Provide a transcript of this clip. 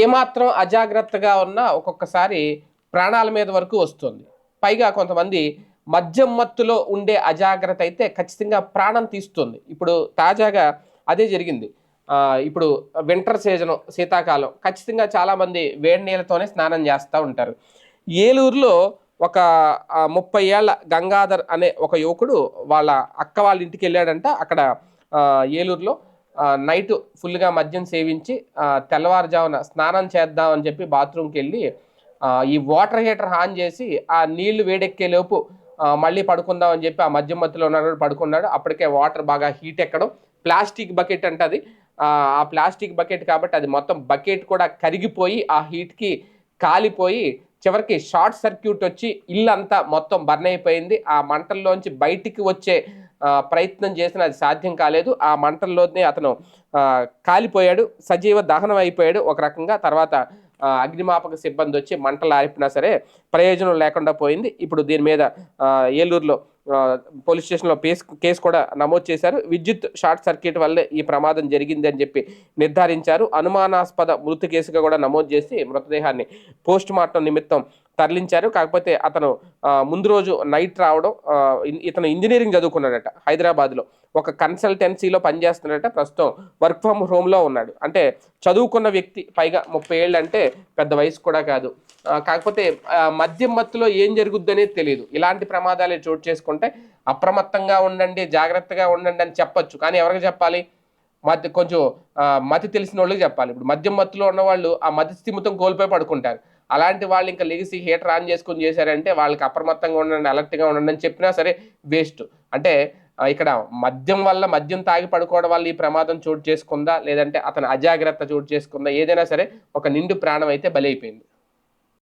ఏమాత్రం అజాగ్రత్తగా ఉన్నా ఒక్కొక్కసారి ప్రాణాల మీద వరకు వస్తుంది. పైగా కొంతమంది మద్యం మత్తులో ఉండే అజాగ్రత్త అయితే ఖచ్చితంగా ప్రాణం తీస్తుంది. ఇప్పుడు తాజాగా అదే జరిగింది. ఇప్పుడు వింటర్ సీజన్ శీతాకాలం ఖచ్చితంగా చాలామంది వేడి నీళ్ళతోనే స్నానం చేస్తూ ఉంటారు. ఏలూరులో ఒక ముప్పై ఏళ్ళ గంగాధర్ అనే ఒక యువకుడు వాళ్ళ అక్క వాళ్ళ ఇంటికి వెళ్ళాడంట. అక్కడ ఏలూరులో నైట్ ఫుల్గా మద్యం సేవించి తెల్లవారుజామున స్నానం చేద్దాం అని చెప్పి బాత్రూమ్కి వెళ్ళి ఈ వాటర్ హీటర్ ఆన్ చేసి ఆ నీళ్ళు వేడెక్కేలోపు మళ్ళీ పడుకుందాం అని చెప్పి ఆ మద్యం మత్తులో ఉన్నాడు పడుకున్నాడు. అప్పటికే వాటర్ బాగా హీట్ ఎక్కడం. ప్లాస్టిక్ బకెట్ అంటే అది. ఆ ప్లాస్టిక్ బకెట్ కాబట్టి అది మొత్తం బకెట్ కూడా కరిగిపోయి ఆ హీట్కి కాలిపోయి చివరికి షార్ట్ సర్క్యూట్ వచ్చి ఇల్లంతా మొత్తం బర్న్ అయిపోయింది. ఆ మంటల్లోంచి బయటికి వచ్చే ప్రయత్నం చేసిన అది సాధ్యం కాలేదు. ఆ మంటల్లోనే అతను కాలిపోయాడు. సజీవ దహనం అయిపోయాడు. ఒక రకంగా తర్వాత అగ్నిమాపక సిబ్బంది వచ్చి మంటలు ఆరిపినా సరే ప్రయోజనం లేకుండా పోయింది. ఇప్పుడు దీని మీద ఏలూరులో పోలీస్ స్టేషన్లో పేస్ కేసు కూడా నమోదు చేశారు. విద్యుత్ షార్ట్ సర్క్యూట్ వల్లే ఈ ప్రమాదం జరిగింది అని చెప్పి నిర్ధారించారు. అనుమానాస్పద మృతి కేసుగా కూడా నమోదు చేసి మృతదేహాన్ని పోస్ట్ మార్టం నిమిత్తం తరలించారు. కాకపోతే అతను ముందు రోజు నైట్ రావడం ఇతను ఇంజనీరింగ్ చదువుకున్నాడట హైదరాబాద్లో. ఒక కన్సల్టెన్సీలో పనిచేస్తున్నాడట. ప్రస్తుతం వర్క్ ఫ్రమ్ హోమ్లో ఉన్నాడు. అంటే చదువుకున్న వ్యక్తి పైగా ముప్పై ఏళ్ళు అంటే పెద్ద వయసు కూడా కాదు. కాకపోతే మద్యం మత్తులో ఏం జరుగుద్ది తెలియదు ఇలాంటి ప్రమాదాలే చోటు చేసుకుంటే అప్రమత్తంగా ఉండండి జాగ్రత్తగా ఉండండి అని చెప్పొచ్చు. కానీ ఎవరికి చెప్పాలి? మధ్య కొంచెం మతి తెలిసిన వాళ్ళకి చెప్పాలి. ఇప్పుడు మద్యం మత్తులో ఉన్నవాళ్ళు ఆ మతి స్థిమితం కోల్పోయి పడుకుంటారు. అలాంటి వాళ్ళు ఇంకా లెగిసి హీటర్ ఆన్ చేసుకుని చేశారంటే వాళ్ళకి అప్రమత్తంగా ఉండండి అలర్ట్గా ఉండండి అని చెప్పినా సరే వేస్ట్ అంటే ఇక్కడ మద్యం వల్ల మద్యం తాగి పడుకోవడం వల్ల ఈ ప్రమాదం చోటు చేసుకుందా? లేదంటే అతను అజాగ్రత్త చోటు చేసుకుందా? ఏదైనా సరే ఒక నిండు ప్రాణం అయితే బలైపోయింది